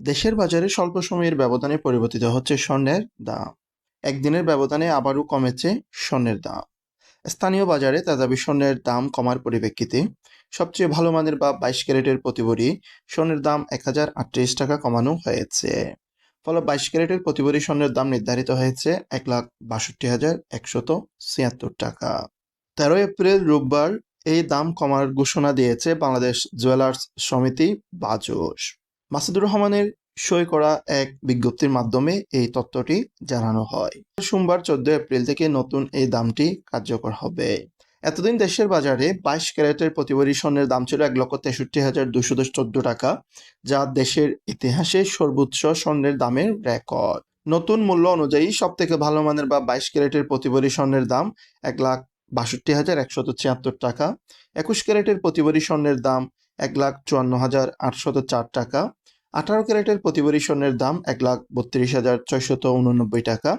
দেশের বাজারে স্বল্প সময়ের ব্যবধানে পরিবর্তিত হচ্ছে স্বর্ণের দাম। একদিনের ব্যবধানে আবারও কমেছে স্বর্ণের দাম। স্থানীয় বাজারে তেজাবি স্বর্ণের দাম কমার পরিপ্রেক্ষিতে সবচেয়ে ভালো মানের বা বাইশ ক্যারেটের প্রতি ভরি স্বর্ণের দাম এক হাজার আটত্রিশ টাকা কমানো হয়েছে। ফলে বাইশ ক্যারেটের প্রতি ভরি স্বর্ণের দাম নির্ধারিত হয়েছে এক লাখ বাষট্টি হাজার একশত ছিয়াত্তর টাকা। তেরো এপ্রিল রোববার এই দাম কমার ঘোষণা দিয়েছে বাংলাদেশ জুয়েলার্স সমিতি বাজস মাসুদুর রহমানের সই করা এক বিজ্ঞপ্তির মাধ্যমে এই তথ্যটি জানানো হয়। সোমবার চোদ্দ এপ্রিল থেকে নতুন এই দামটি কার্যকর হবে। এতদিন দেশের বাজারে বাইশ ক্যারেটের প্রতিবারী স্বর্ণের দাম ছিল এক লক্ষ তেষট্টি হাজার দুশো চোদ্দ টাকা, যা দেশের ইতিহাসে সর্বোচ্চ স্বর্ণের দামের রেকর্ড। নতুন মূল্য অনুযায়ী সব থেকে ভালো মানের বা বাইশ ক্যারেটের প্রতিবারী স্বর্ণের দাম এক লাখ বাষট্টি হাজার একশত ছিয়াত্তর টাকা, একুশ ক্যারেটের প্রতিবারী স্বর্ণের দাম এক লাখ চুয়ান্ন হাজার আটশত চার টাকা আঠারো ক্যারেটের প্রতিবারী স্বর্ণের দাম এক লাখ বত্রিশ হাজার ছয়শত উননব্বই টাকা,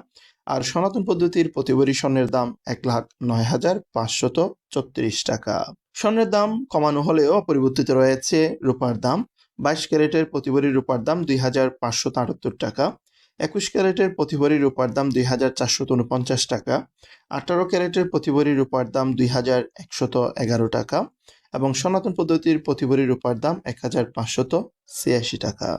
আর সনাতন পদ্ধতির প্রতিবারী স্বর্ণের দাম এক লাখ নয় হাজার পাঁচশত ছত্রিশ টাকা। স্বর্ণের দাম কমানো হলেও অপরিবর্তিত রয়েছে রূপার দাম। বাইশ ক্যারেটের প্রতিবারী রূপার দাম দুই হাজার পাঁচশত আটাত্তর টাকা, একুশ ক্যারেটের প্রতিবারী রূপার দাম দুই হাজার চারশত উনপঞ্চাশ টাকা, আঠারো ক্যারেটের প্রতিবারী রূপার দাম দুই হাজার একশত এগারো টাকা এবং সনাতন পদ্ধতির প্রতিবারী রূপার দাম এক হাজার পাঁচশত ছিয়াশি টাকা।